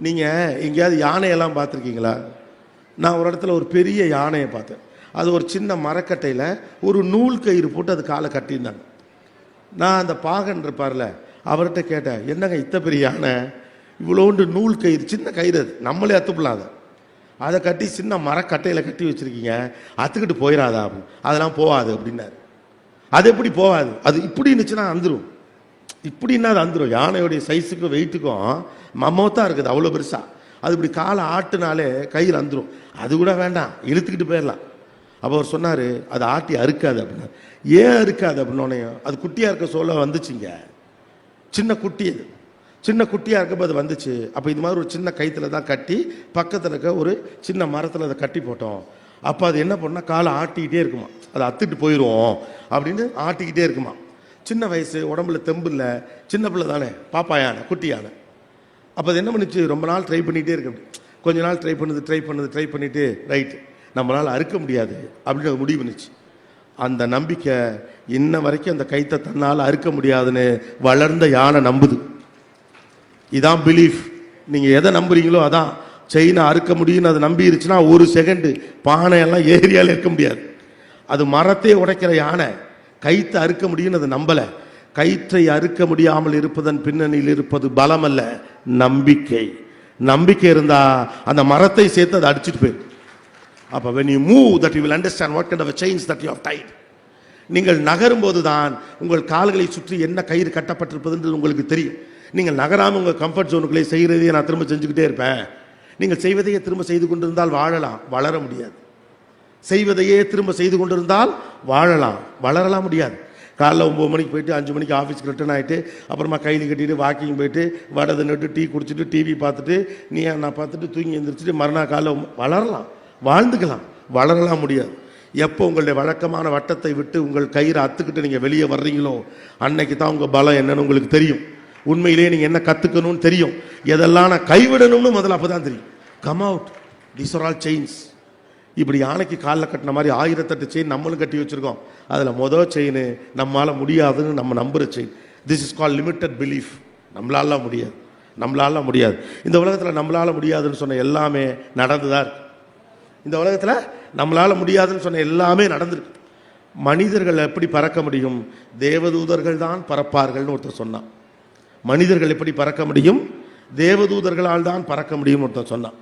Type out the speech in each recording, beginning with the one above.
நீங்கள் எங்கேயாவது யானையெல்லாம் பார்த்துருக்கீங்களா? நான் ஒரு இடத்துல ஒரு பெரிய யானையை பார்த்தேன். அது ஒரு சின்ன மரக்கட்டையில் ஒரு நூல் கயிறு போட்டு அது காலை கட்டியிருந்தாங்க. நான் அந்த பாகன் இருப்பார்ல அவர்கிட்ட கேட்டேன் என்னங்க இத்த பெரிய யானை? இவ்வளோண்டு நூல் கயிறு சின்ன கயிறு அது. நம்மளே அத்துப்பலாம் அதை. அதை கட்டி சின்ன மரக்கட்டையில் கட்டி வச்சுருக்கீங்க. அத்துக்கிட்டு போயிடாதா அப்படின்னு அதெல்லாம் போகாது அப்படின்னாரு. அது எப்படி போகாது? அது இப்படி இருந்துச்சுன்னா அந்துடும் இப்படின்னா அது வந்துடும் யானையுடைய சைஸுக்கும் வெயிட்டுக்கும் மம்மத்தான் இருக்குது அவ்வளோ பெருசாக அது இப்படி காலை ஆட்டுனாலே கயிறு அந்துரும். அது கூட வேண்டாம். இழுத்துக்கிட்டு போயிடலாம். அப்போ அவர் சொன்னார் அது ஆட்டி அறுக்காது அப்படின்னா. ஏன் அறுக்காது அப்படின்னோடனே அது குட்டியாக இருக்க சொல்ல வந்துச்சுங்க. சின்ன குட்டி அது சின்ன குட்டியாக இருக்கப்போ அது வந்துச்சு. அப்போ இது மாதிரி ஒரு சின்ன கயித்துல தான் கட்டி பக்கத்தில் இருக்க ஒரு சின்ன மரத்தில் அதை கட்டி போட்டோம். அப்போ அது என்ன பண்ணால் காலை ஆட்டிக்கிட்டே இருக்குமா அதை அத்துட்டு போயிடுவோம் அப்படின்னு ஆட்டிக்கிட்டே இருக்குமா சின்ன வயசு உடம்புல தெம்பு இல்லை. சின்ன பிள்ளை தானே. பாப்பா யானை குட்டி யானை அப்போ அது என்ன பண்ணுச்சு? ரொம்ப நாள் ட்ரை பண்ணிகிட்டே இருக்க கொஞ்ச நாள் ட்ரை பண்ணுது ட்ரை பண்ணுது ட்ரை பண்ணிவிட்டு ரைட் நம்மளால் அறுக்க முடியாது. அப்படின்னு முடிவு பண்ணுச்சு அந்த நம்பிக்கை இன்ன வரைக்கும் அந்த கைத்தை தன்னால் அறுக்க முடியாதுன்னு வளர்ந்த யானை நம்புது. இதான் பிலீஃப் நீங்கள் எதை நம்புறீங்களோ அதான். செயினை அறுக்க முடியும்னு அதை நம்பிருச்சுன்னா ஒரு செகண்டு பானையெல்லாம் ஏரியாவில் இருக்க முடியாது. அது மரத்தையே உடைக்கிற யானை. கைத்தை அறுக்க முடியும்னு அதை நம்பலை. கயிற்றை அறுக்க முடியாமல் இருப்பதன் பின்னணியில் இருப்பது பலம் அல்ல நம்பிக்கை. நம்பிக்கை இருந்தா அந்த மரத்தை சேர்த்து அதை அடிச்சுட்டு போயிடும் அப்போ when you move that you will understand what kind of a chains that you have tied. நீங்கள் நகரும்போது தான் உங்கள் கால்களை சுற்றி என்ன கயிறு கட்டப்பட்டிருப்பதுன்றது உங்களுக்கு தெரியும். நீங்கள் நகராமல் உங்கள் கம்ஃபர்ட் ஜோனுக்குள்ளே செய்கிறதையே நான் திரும்ப செஞ்சுக்கிட்டே இருப்பேன். நீங்கள் செய்வதையே திரும்ப செய்து கொண்டிருந்தால் வாழலாம். வளர முடியாது. செய்வதையே திரும்ப செய்து கொண்டிருந்தால் வாழலாம். வளரலாம் முடியாது. காலைல ஒம்பது மணிக்கு போயிட்டு அஞ்சு மணிக்கு ஆஃபீஸ்க்கு ரிட்டர்ன் ஆகிட்டு அப்புறமா கையில் கட்டிட்டு வாக்கிங் போயிட்டு வடது நட்டு டீ குடிச்சிட்டு டிவி பார்த்துட்டு நீ நான் பார்த்துட்டு தூங்கி எழுந்திரிச்சிட்டு மறுநாள் காலைல வளரலாம். வாழ்ந்துக்கலாம். வளரலாம் முடியாது. எப்போ உங்களுடைய வழக்கமான வட்டத்தை விட்டு உங்கள் கயிறை அத்துக்கிட்டு நீங்கள் வெளியே வர்றீங்களோ அன்னைக்கு தான் உங்கள் பலம் என்னன்னு உங்களுக்கு தெரியும். உண்மையிலேயே நீங்கள் என்ன கற்றுக்கணும்னு தெரியும். எதெல்லாம் நான் கைவிடணும்னு முதல்ல அப்போ தான் தெரியும். Come out these are all chains இப்படி யானைக்கு காலில் கட்டின மாதிரி ஆயிரத்தெட்டு செயின் நம்மளும் கட்டி வச்சுருக்கோம். அதில் மொதல் செயின் நம்மளால் முடியாதுன்னு நம்ம நம்புகிற chain this is call limited belief நம்மளால முடியாது. நம்மளால முடியாது. இந்த உலகத்தில் நம்மளால் முடியாதுன்னு சொன்ன எல்லாமே நடந்துதான் இருக்கு. இந்த உலகத்தில் நம்மளால முடியாதுன்னு சொன்ன எல்லாமே நடந்திருக்கு. மனிதர்கள் எப்படி பறக்க முடியும்? தேவதூதர்கள் தான் பறப்பார்கள்னு ஒருத்தர் சொன்னான். மனிதர்கள் எப்படி பறக்க முடியும்? தேவதூதர்களால் தான் பறக்க முடியும்னு ஒருத்தர் சொன்னான்.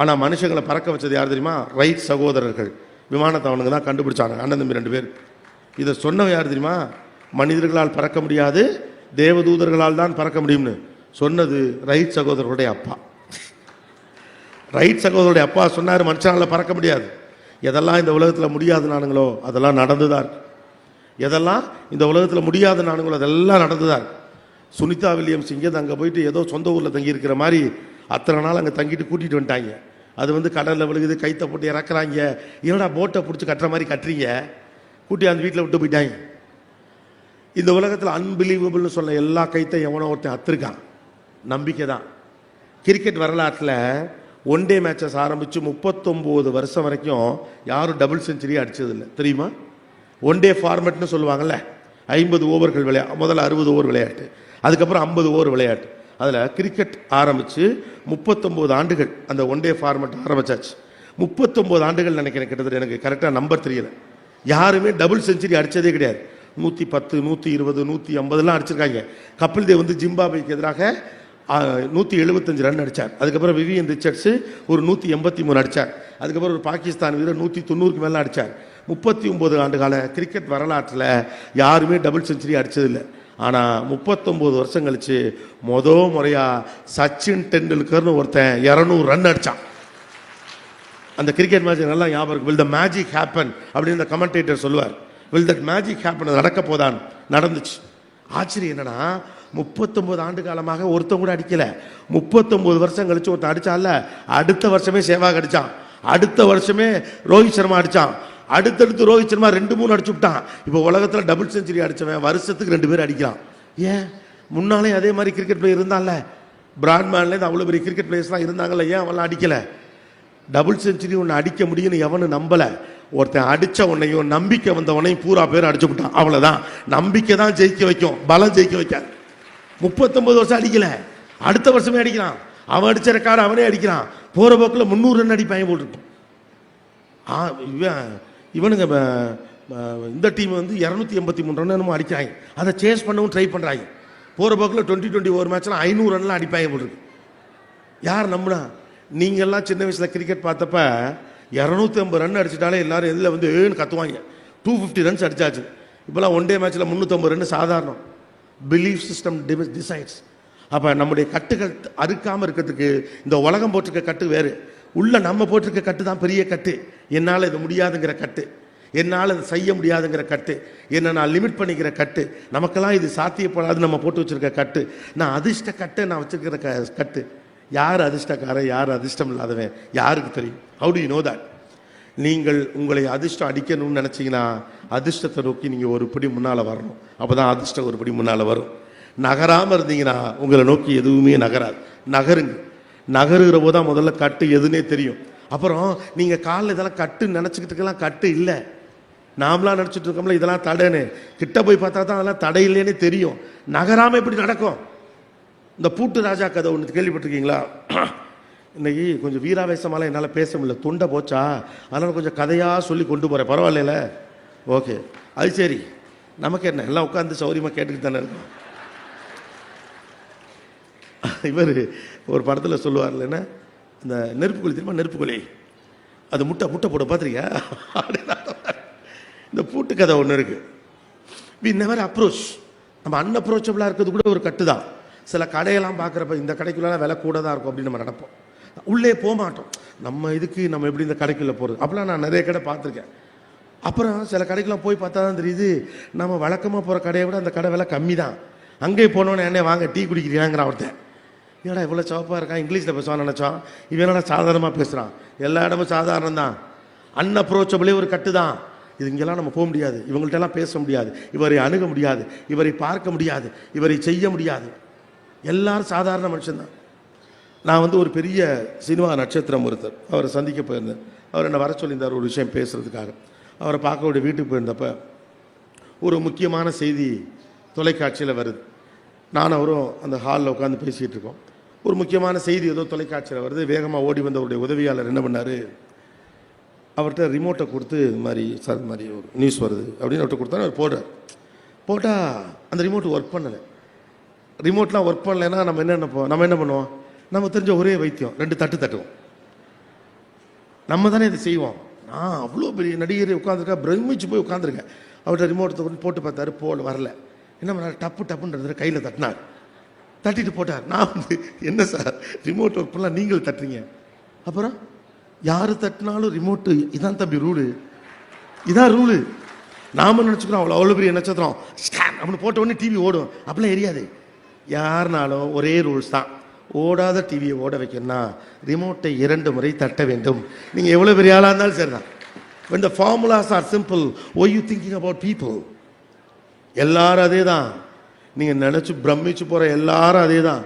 ஆனால் மனுஷங்களை பறக்க வச்சது யார் தெரியுமா? ரைட் சகோதரர்கள். விமானத்தை அவனுங்க தான் கண்டுபிடிச்சாங்க. அண்ணன் தம்பி ரெண்டு பேர். இதை சொன்னவன் யார் தெரியுமா? மனிதர்களால் பறக்க முடியாது தேவதூதர்களால் தான் பறக்க முடியும்னு. சொன்னது ரைட் சகோதரருடைய அப்பா. ரைட் சகோதரருடைய அப்பா சொன்னார் மனுஷனால பறக்க முடியாது. எதெல்லாம் இந்த உலகத்தில் முடியாது நானுங்களோ அதெல்லாம் நடந்துதான் எதெல்லாம் இந்த உலகத்தில் முடியாத நானுங்களோ அதெல்லாம் நடந்துதான் சுனிதா வில்லியம்ஸ் இங்கே அங்கே போயிட்டு ஏதோ சொந்த ஊரில் தங்கியிருக்கிற மாதிரி அத்தனை நாள் அங்கே தங்கிட்டு கூட்டிகிட்டு வந்துட்டாங்க. அது வந்து கடலில் விழுகுது கைத்தை போட்டு இறக்குறாங்க. என்னடா போட்டை பிடிச்சி கட்டுற மாதிரி கட்டுறீங்க? கூட்டி அந்த வீட்டில் விட்டு போயிட்டாங்க. இந்த உலகத்தில் அன்பிலீவபிள்னு சொன்ன எல்லா கைத்தையும் எவனோ ஒருத்தன் அத்துருக்கான். நம்பிக்கை தான் கிரிக்கெட் வரலாற்றில் ஒன் டே மேட்சஸ் ஆரம்பித்து முப்பத்தொம்போது வருஷம் வரைக்கும் யாரும் டபுள் செஞ்சுரி அடிச்சதில்லை. தெரியுமா? ஒன் டே ஃபார்மெட்னு சொல்லுவாங்கள்ல ஐம்பது ஓவர்கள் விளையா முதல்ல அறுபது ஓவர் விளையாட்டு அதுக்கப்புறம் ஐம்பது ஓவர் விளையாட்டு. அதில் கிரிக்கெட் ஆரம்பித்து முப்பத்தொம்போது ஆண்டுகள் அந்த ஒன் டே ஃபார்மெட் ஆரம்பித்தாச்சு முப்பத்தொம்போது ஆண்டுகள் நினைக்கிறேன் கிட்டத்தட்ட எனக்கு கரெக்டாக நம்பர் தெரியல. யாருமே டபுள் செஞ்சுரி அடித்ததே கிடையாது. நூற்றி பத்து நூற்றி இருபது நூற்றி ஐம்பதுலாம் அடிச்சிருக்காங்க. கபில் தேவ் வந்து ஜிம்பாபேக்கு எதிராக நூற்றி எழுபத்தஞ்சு ரன் அடித்தார் அதுக்கப்புறம் விவியன் ரிச்சர்ட்ஸு ஒரு நூற்றி எண்பத்தி மூணு அடித்தார் அதுக்கப்புறம் ஒரு பாகிஸ்தான் வீரர் நூற்றி தொண்ணூறுக்கு மேலே அடித்தார் முப்பத்தி ஒம்பது ஆண்டு கால கிரிக்கெட் வரலாற்றில் யாருமே டபுள் செஞ்சுரி அடித்ததில்லை ஆனால் முப்பத்தொம்போது வருஷம் கழித்து மொத முறையாக சச்சின் டெண்டுல்கர்னு ஒருத்தன் இரநூறு ரன் அடித்தான் அந்த கிரிக்கெட் மேட்ச் நல்லா ஞாபகம் வில் த மேஜிக் ஹேப்பன் அப்படின்னு இந்த கமெண்டேட்டர் சொல்லுவார். வில் தட் மேஜிக் ஹேப்பன் நடக்க போதான் நடந்துச்சு. ஆச்சரியம் என்னன்னா முப்பத்தொம்போது ஆண்டு காலமாக ஒருத்தன் கூட அடிக்கலை. முப்பத்தொம்போது வருஷம் கழிச்சு ஒருத்தன் அடித்தான்ல அடுத்த வருஷமே சேவாக் அடிச்சான். அடுத்த வருஷமே ரோஹித் சர்மா அடிச்சான். அடுத்தடுத்து ரோஹித் சர்மா ரெண்டு மூணு அடிச்சு விட்டான். இப்போ உலகத்தில் டபுள் செஞ்சுரி அடித்தவன் வருஷத்துக்கு ரெண்டு பேர் அடிக்கிறான். ஏன்? முன்னாலே அதே மாதிரி கிரிக்கெட் பிளேயர் இருந்தால பிராட்மேன்லேருந்து அவ்வளோ பெரிய கிரிக்கெட் பிளேயர்ஸ்லாம் இருந்தாங்கல்ல ஏன் அவன்லாம் அடிக்கலை? டபுள் செஞ்சுரி ஒன்று அடிக்க முடியும்னு எவனும் நம்பலை. ஒருத்தன் அடித்த உன்னையும் நம்பிக்கை வந்தவனையும் பூரா பேர் அடிச்சு விட்டான். அவ்வளோதான் நம்பிக்கை தான் ஜெயிக்க வைக்கும். பலம் ஜெயிக்க வைக்காது. முப்பத்தொம்பது வருஷம் அடிக்கலை. அடுத்த வருஷமே அடிக்கிறான். அவன் அடிச்ச ரெக்கார்டு அவனே அடிக்கிறான். போகிற போக்கில் முந்நூறு ரன் அடி போட்டுருக்கு ஆ இவன் இவனுங்க இந்த டீம் வந்து இரநூத்தி எண்பத்தி மூணு ரன் என்னமோ அடிக்கிறாங்க. அதை சேஸ் பண்ணவும் ட்ரை பண்ணுறாங்க போகிற போக்கில் டுவெண்ட்டி டுவெண்ட்டி ஒரு மேட்ச்லாம் ஐநூறு ரன்லாம் அடிப்பாங்க போட்டுருக்கு யார் நம்புனா? நீங்கள்லாம் சின்ன வயசில் கிரிக்கெட் பார்த்தப்ப இரநூத்தி ஐம்பது ரன் அடிச்சிட்டாலே எல்லாரும் இதில் வந்து ஏன்னு கத்துவாங்க. டூ ஃபிஃப்டி ரன்ஸ் அடித்தாச்சு இப்போலாம் ஒன் டே மேட்ச்சில் முந்நூற்றம்பது ரன் சாதாரணம். பிலீஃப் சிஸ்டம் டிசைட்ஸ் அப்போ நம்முடைய கட்டுகள் அறுக்காமல் இருக்கிறதுக்கு இந்த உலகம் போட்டிருக்க கட்டு வேறு. உள்ளே நம்ம போட்டிருக்க கட்டு தான் பெரிய கட்டு. என்னால் இது முடியாதுங்கிற கட்டு. என்னால் அதை செய்ய முடியாதுங்கிற கட்டு. என்னை நான் லிமிட் பண்ணிக்கிற கட்டு. நமக்கெல்லாம் இது சாத்தியப்படாது நம்ம போட்டு வச்சிருக்க கட்டு. நான் அதிர்ஷ்ட கட்டை நான் வச்சிருக்கிற க கட்டு. யார் அதிர்ஷ்டக்காரன் யார் அதிர்ஷ்டம் இல்லாதவன்? யாருக்கு தெரியும்? How do you know that நீங்கள் உங்களை அதிர்ஷ்டம் அடிக்கணும்னு நினச்சிங்கன்னா அதிர்ஷ்டத்தை நோக்கி நீங்கள் ஒரு படி முன்னால் வரணும். அப்போ தான் அதிர்ஷ்டம் ஒரு படி முன்னால் வரும். நகராமல் இருந்தீங்கன்னா உங்களை நோக்கி எதுவுமே நகராது. நகருங்க. நகருகிற போது தான் முதல்ல கட்டு எதுனே தெரியும். அப்புறம் நீங்கள் காலில் இதெல்லாம் கட்டு நினச்சிக்கிட்டுக்கெல்லாம் கட்டு இல்லை. நாமளாம் நினச்சிட்டு இருக்கோம்ல இதெல்லாம் தடைன்னு. கிட்ட போய் பார்த்தா தான் அதெல்லாம் தடை இல்லைன்னு தெரியும். நகராமல் எப்படி நடக்கும்? இந்த பூட்டு ராஜா கதை ஒன்று கேள்விப்பட்டிருக்கீங்களா? இன்னைக்கு கொஞ்சம் வீராவேசமால என்னால் பேச முடியல. தொண்டை போச்சா? அதனால் கொஞ்சம் கதையாக சொல்லி கொண்டு போகிறேன் பரவாயில்ல ஓகே. அது சரி. நமக்கு என்ன? எல்லாம் உட்காந்து சௌரியமாக கேட்டுக்கிட்டு தானே இருக்கும். இவர் ஒரு படத்தில் சொல்லுவார்ல என்ன? இந்த நெருப்புக்குழி தெரியுமா? நெருப்புக்குழி அது முட்டை முட்டை போட பார்த்துருக்கியா இந்த பூட்டு கதை ஒன்று இருக்குது வி நெவர் அப்ரோச் நம்ம அன்அப்ரோச்சபிளாக இருக்கிறது கூட ஒரு கட்டு தான் சில கடையெல்லாம் பார்க்குறப்ப இந்த கடைக்குள்ளலாம் விலை கூட தான் இருக்கும் அப்படின்னு நம்ம நினைப்போம். உள்ளே போக மாட்டோம். நம்ம இதுக்கு நம்ம எப்படி இந்த கடைக்குள்ளே போகிறது அப்படிலாம் நான் நிறைய கடை பார்த்துருக்கேன். அப்புறம் சில கடைக்கெல்லாம் போய் பார்த்தா தான் தெரியுது நம்ம வழக்கமாக போகிற கடையை விட அந்த கடை விலை கம்மி தான் அங்கே போனோன்னே என்ன வாங்க டீ குடிக்கிறீங்கிறான் ஒருத்தன் ஏடா இவ்வளோ சவப்பாக இருக்கான்? இங்கிலீஷில் பேசுவான்னு நினச்சான் இவன் என்னடா சாதாரணமாக பேசுகிறான் எல்லா இடமும் சாதாரணம் தான் அன்அப்ரோச்சபிளே ஒரு கட்டு தான் இது இங்கெல்லாம் நம்ம போக முடியாது. இவங்கள்ட்டெல்லாம் பேச முடியாது. இவரை அணுக முடியாது. இவரை பார்க்க முடியாது. இவரை செய்ய முடியாது. எல்லாரும் சாதாரண மனுஷன்தான். நான் வந்து ஒரு பெரிய சினிமா நட்சத்திரம் ஒருத்தர். அவரை சந்திக்க போயிருந்தேன். அவர் என்னை வர சொல்லியிருந்தார் ஒரு விஷயம் பேசுகிறதுக்காக அவரை பார்க்க வேண்டிய வீட்டுக்கு போயிருந்தப்ப ஒரு முக்கியமான செய்தி தொலைக்காட்சியில் வருது. நான் அவரும் அந்த ஹாலில் உட்காந்து பேசிகிட்டு இருக்கோம். ஒரு முக்கியமான செய்தி ஏதோ தொலைக்காட்சியில் வருது. வேகமாக ஓடி வந்தவருடைய உதவியாளர் என்ன பண்ணார்? அவர்கிட்ட ரிமோட்டை கொடுத்து இது மாதிரி சார் இது மாதிரி ஒரு நியூஸ் வருது. அப்படின்னு அவர்கிட்ட கொடுத்தா அவர் போடுறார். போட்டால் அந்த ரிமோட் ஒர்க் பண்ணலை. ரிமோட்லாம் ஒர்க் பண்ணலைன்னா நம்ம என்ன நினைப்போம் நம்ம என்ன பண்ணுவோம்? நம்ம தெரிஞ்ச ஒரே வைத்தியம். ரெண்டு தட்டு தட்டுவோம். நம்ம தானே இதை செய்வோம். நான் அவ்வளோ பெரிய நடிகர் உட்காந்துருக்கேன் பிரமிச்சு போய் உட்காந்துருக்கேன் அவர்கிட்ட ரிமோட்டை கொண்டு போட்டு பார்த்தாரு. போல் வரல. என்ன பண்ணார்? டப்பு டப்புன்றது கையில் தட்டினார். தட்டிட்டு போட்டார். நான் வந்து என்ன சார் ரிமோட் ஒர்க் பண்ணலாம் நீங்கள் தட்டுறீங்க. அப்புறம் யார் தட்டினாலும் ரிமோட்டு இதான் தம்பி ரூலு இதான் ரூலு நாம நினச்சிக்கிறோம் அவ்வளோ அவ்வளோ பெரிய நட்சத்திரம். ஸ்கேன் அப்படின்னு போட்ட உடனே டிவி ஓடும். அப்படிலாம் எரியாது. யாருனாலும் ஒரே ரூல்ஸ் தான். ஓடாத டிவியை ஓட வைக்கணும்னா ரிமோட்டை இரண்டு முறை தட்ட வேண்டும். நீங்கள் எவ்வளோ பெரிய ஆளாக இருந்தாலும் சரி தான் when the formulas are simple why you thinking about people? எல்லாரும் அதே தான் நீங்கள் நினச்சி பிரமிச்சு போகிற எல்லாரும் அதே தான்